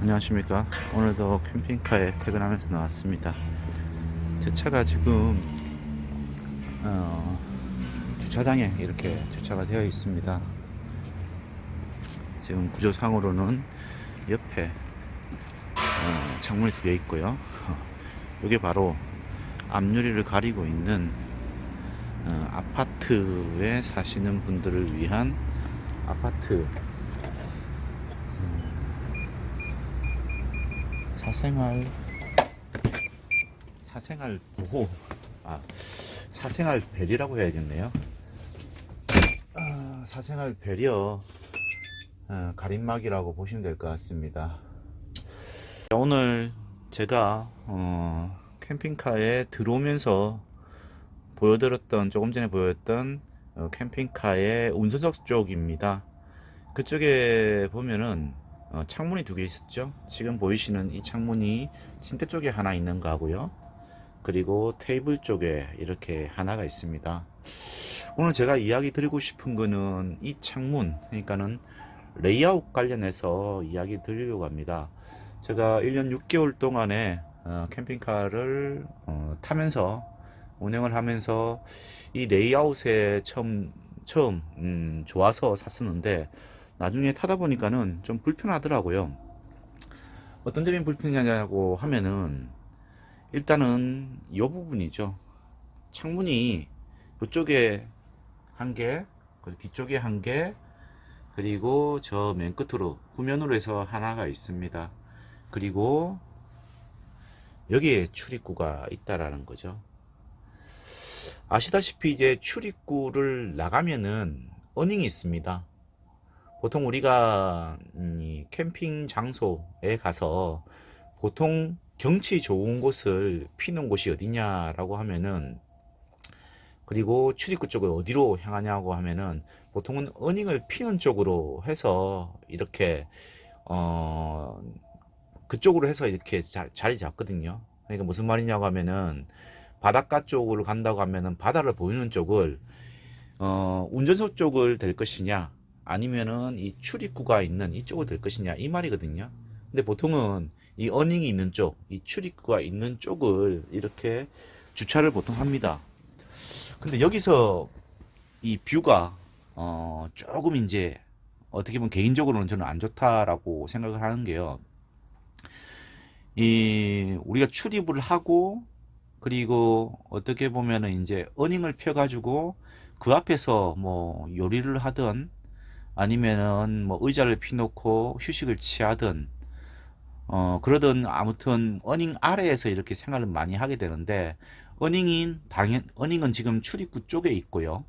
안녕하십니까. 오늘도 캠핑카에 퇴근하면서 나왔습니다. 제 차가 지금 어, 주차장에 이렇게 주차가 되어 있습니다. 지금 구조상으로는 옆에 어, 창문이 두 개 있고요. 이게 바로 앞유리를 가리고 있는 어, 아파트에 사시는 분들을 위한 아파트 사생활 사생활 보호 아 사생활 배리라고 해야겠네요. 아, 사생활 배리어 어, 가림막이라고 보시면 될 것 같습니다. 자, 오늘 제가 어, 캠핑카에 들어오면서 보여드렸던 조금 전에 보였던 어, 캠핑카의 운전석 쪽입니다. 그쪽에 보면은 어, 창문이 두 개 있었죠. 지금 보이시는 이 창문이 침대 쪽에 하나 있는 거고요. 그리고 테이블 쪽에 이렇게 하나가 있습니다. 오늘 제가 이야기 드리고 싶은 거는 이 창문, 그러니까는 레이아웃 관련해서 이야기 드리려고 합니다. 제가 1년 6개월 동안에 어, 캠핑카를 어, 타면서 운행을 하면서 이 레이아웃에 처음 처음 음, 좋아서 샀었는데 나중에 타다 보니까는 좀 불편하더라고요. 어떤 점이 불편하냐고 하면은 일단은 이 부분이죠. 창문이 이쪽에 한 개, 그리고 뒤쪽에 한 개, 그리고 저 맨 끝으로 후면으로 해서 하나가 있습니다. 그리고 여기에 출입구가 있다라는 거죠. 아시다시피 이제 출입구를 나가면은 어닝이 있습니다. 보통 우리가 음, 이 캠핑 장소에 가서 보통 경치 좋은 곳을 피는 곳이 어디냐라고 하면은 그리고 출입구 쪽을 어디로 향하냐고 하면은 보통은 어닝을 피는 쪽으로 해서 이렇게 어 그쪽으로 해서 이렇게 자, 자리 잡거든요. 그러니까 무슨 말이냐고 하면은 바닷가 쪽으로 간다고 하면은 바다를 보이는 쪽을 어 운전석 쪽을 될 것이냐 아니면은 이 출입구가 있는 이쪽을 될 것이냐 이 말이거든요. 근데 보통은 이 어닝이 있는 쪽, 이 출입구가 있는 쪽을 이렇게 주차를 보통 합니다. 근데 여기서 이 뷰가 어 조금 이제 어떻게 보면 개인적으로는 저는 안 좋다라고 생각을 하는 게요. 이 우리가 출입을 하고 그리고 어떻게 보면은 이제 어닝을 펴 가지고 그 앞에서 뭐 요리를 하든 아니면은 뭐 의자를 피놓고 휴식을 취하든 어 그러든 아무튼 어닝 아래에서 이렇게 생활을 많이 하게 되는데 어닝인 당연 어닝은 지금 출입구 쪽에 있고요.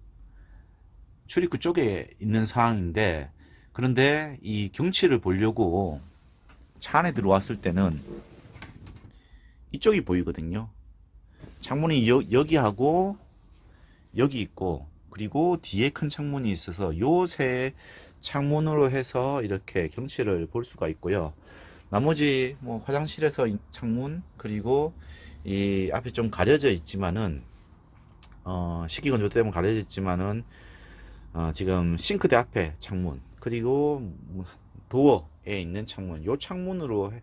출입구 쪽에 있는 상황인데 그런데 이 경치를 보려고 차 안에 들어왔을 때는 이쪽이 보이거든요. 창문이 여, 여기하고 여기 있고 그리고 뒤에 큰 창문이 있어서 요세 창문으로 해서 이렇게 경치를 볼 수가 있고요. 나머지 뭐 화장실에서 이 창문 그리고 이 앞에 좀 가려져 있지만은 어 식기 건조 때문에 가려져 있지만은 어 지금 싱크대 앞에 창문 그리고 뭐 도어에 있는 창문 요 창문으로 해-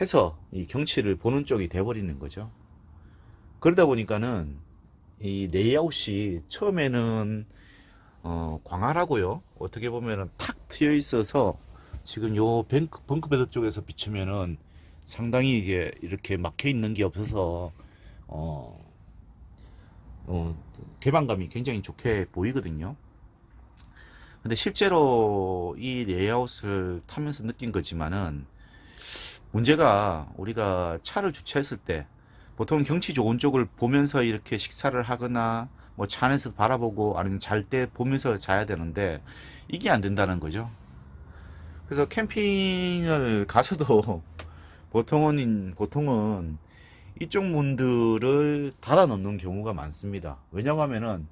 해서 이 경치를 보는 쪽이 돼버리는 거죠. 그러다 보니까는 이 레이아웃이 처음에는 어 광활하고요. 어떻게 보면은 탁 트여 있어서 지금 요 벙크, 벙크베드 쪽에서 비추면은 상당히 이게 이렇게 막혀 있는 게 없어서 어, 어 개방감이 굉장히 좋게 보이거든요. 근데 실제로 이 레이아웃을 타면서 느낀 거지만은 문제가 우리가 차를 주차했을 때 보통 경치 좋은 쪽을 보면서 이렇게 식사를 하거나 뭐 차 안에서 바라보고 아니면 잘 때 보면서 자야 되는데 이게 안 된다는 거죠. 그래서 캠핑을 가서도 보통은 보통은 이쪽 문들을 닫아 놓는 경우가 많습니다. 왜냐고 하면은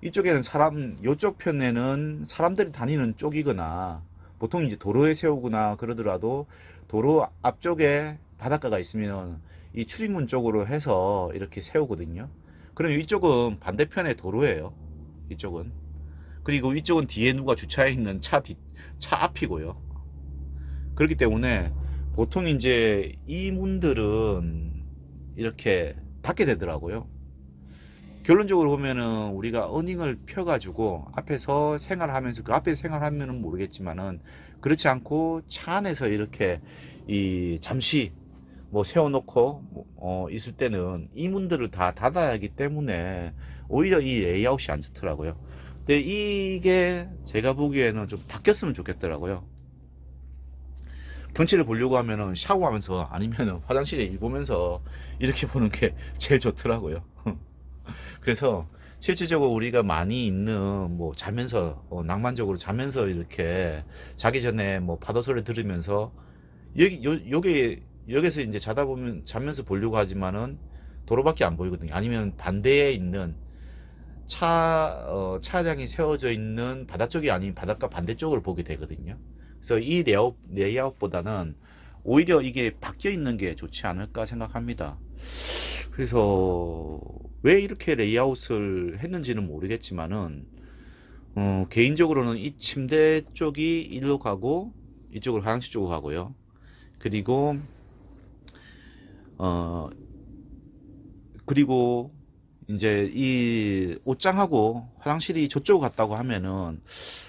이쪽에는 사람 이쪽 편에는 사람들이 다니는 쪽이거나 보통 이제 도로에 세우거나 그러더라도 도로 앞쪽에 바닷가가 있으면 이 출입문 쪽으로 해서 이렇게 세우거든요. 그럼 이쪽은 반대편에 도로예요. 이쪽은. 그리고 이쪽은 뒤에 누가 주차해 있는 차 뒤, 차 앞이고요. 그렇기 때문에 보통 이제 이 문들은 이렇게 닫게 되더라고요. 결론적으로 보면은 우리가 어닝을 펴가지고 앞에서 생활하면서 그 앞에 생활하면은 모르겠지만은 그렇지 않고 차 안에서 이렇게 이 잠시 뭐 세워놓고 뭐, 어, 있을 때는 이 문들을 다 닫아야 하기 때문에 오히려 이 레이아웃이 안 좋더라고요. 근데 이게 제가 보기에는 좀 바뀌었으면 좋겠더라고요. 경치를 보려고 하면은 샤워하면서 아니면은 화장실에 일 보면서 이렇게 보는 게 제일 좋더라고요. 그래서 실질적으로 우리가 많이 있는 뭐 자면서 어, 낭만적으로 자면서 이렇게 자기 전에 뭐 파도 소리 들으면서 여기 요 요게 여기서 이제 자다 보면 자면서 보려고 하지만은 도로밖에 안 보이거든요. 아니면 반대에 있는 차 어, 차량이 세워져 있는 바다 쪽이 아닌 바닷가 반대쪽을 보게 되거든요. 그래서 이 레이아웃, 레이아웃보다는 오히려 이게 바뀌어 있는 게 좋지 않을까 생각합니다. 그래서 왜 이렇게 레이아웃을 했는지는 모르겠지만은 어, 개인적으로는 이 침대 쪽이 일로 가고 이쪽으로 화장실 쪽으로 가고요. 그리고 어 그리고 이제 이 옷장하고 화장실이 저쪽으로 갔다고 하면은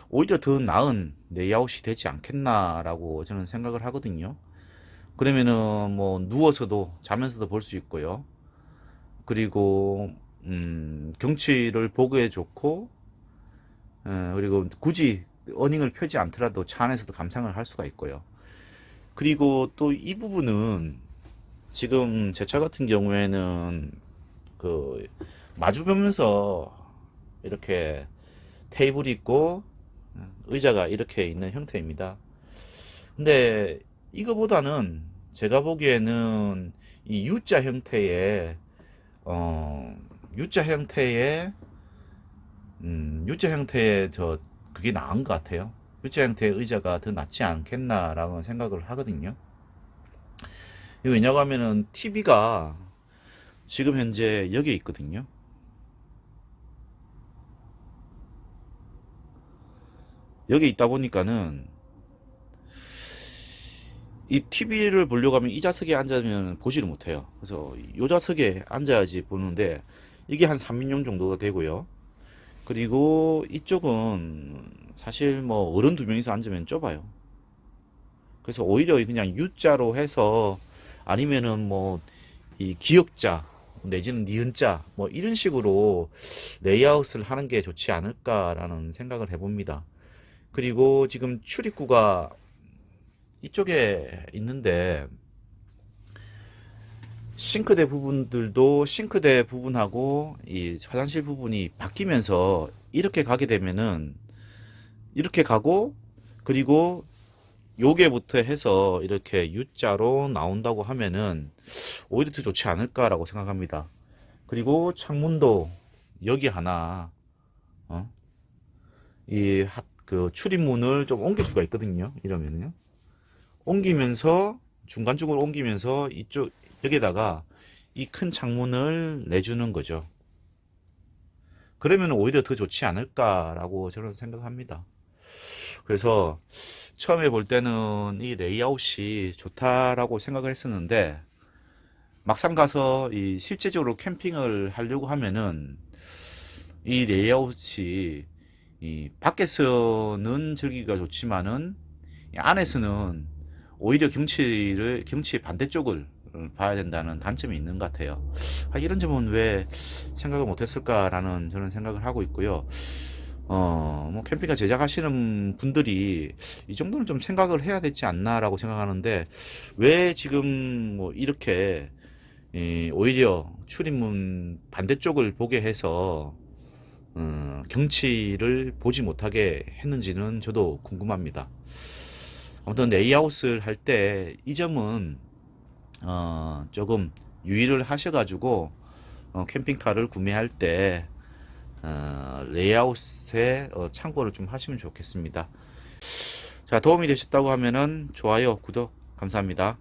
오히려 더 나은 레이아웃이 되지 않겠나라고 저는 생각을 하거든요. 그러면은 뭐 누워서도 자면서도 볼 수 있고요. 그리고 음, 경치를 보기에 좋고 에, 그리고 굳이 어닝을 펴지 않더라도 차 안에서도 감상을 할 수가 있고요. 그리고 또 이 부분은 지금 제 차 같은 경우에는 그 마주 보면서 이렇게 테이블이 있고 의자가 이렇게 있는 형태입니다. 근데 이거보다는 제가 보기에는 이 U자 형태의 어 U자 형태의 음 U자 형태의 저 그게 나은 것 같아요. U자 형태의 의자가 더 낫지 않겠나라고 생각을 하거든요. 왜냐고 하면은 TV가 지금 현재 여기에 있거든요. 여기 있다 보니까는 이 TV를 보려고 하면 이 좌석에 앉으면 보지를 못해요. 그래서 이 좌석에 앉아야지 보는데 이게 한 3인용 정도가 되고요. 그리고 이쪽은 사실 뭐 어른 두 명이서 앉으면 좁아요. 그래서 오히려 그냥 U자로 해서 아니면은 뭐 이 기역자 내지는 니은자 뭐 이런 식으로 레이아웃을 하는 게 좋지 않을까라는 생각을 해봅니다. 그리고 지금 출입구가 이쪽에 있는데 싱크대 부분들도 싱크대 부분하고 이 화장실 부분이 바뀌면서 이렇게 가게 되면은 이렇게 가고 그리고 요게부터 해서 이렇게 U자로 나온다고 하면은 오히려 더 좋지 않을까라고 생각합니다. 그리고 창문도 여기 하나 어? 이그 출입문을 좀 옮길 수가 있거든요. 이러면요. 옮기면서 중간쪽으로 옮기면서 이쪽 여기다가 이 큰 창문을 내주는 거죠. 그러면 오히려 더 좋지 않을까라고 저는 생각합니다. 그래서 처음에 볼 때는 이 레이아웃이 좋다라고 생각을 했었는데 막상 가서 이 실제적으로 캠핑을 하려고 하면은 이 레이아웃이 이 밖에서는 즐기기가 좋지만은 이 안에서는 오히려 경치를 경치의 반대쪽을 봐야 된다는 단점이 있는 것 같아요. 아, 이런 점은 왜 생각을 못했을까라는 저는 생각을 하고 있고요. 어, 뭐 캠핑카 제작하시는 분들이 이 정도는 좀 생각을 해야 되지 않나라고 생각하는데 왜 지금 뭐 이렇게 이, 오히려 출입문 반대쪽을 보게 해서 어, 경치를 보지 못하게 했는지는 저도 궁금합니다. 아무튼 레이아웃을 할 때 이 점은 어, 조금 유의를 하셔가지고 어, 캠핑카를 구매할 때 어, 레이아웃에 어, 참고를 좀 하시면 좋겠습니다. 자 도움이 되셨다고 하면은 좋아요, 구독 감사합니다.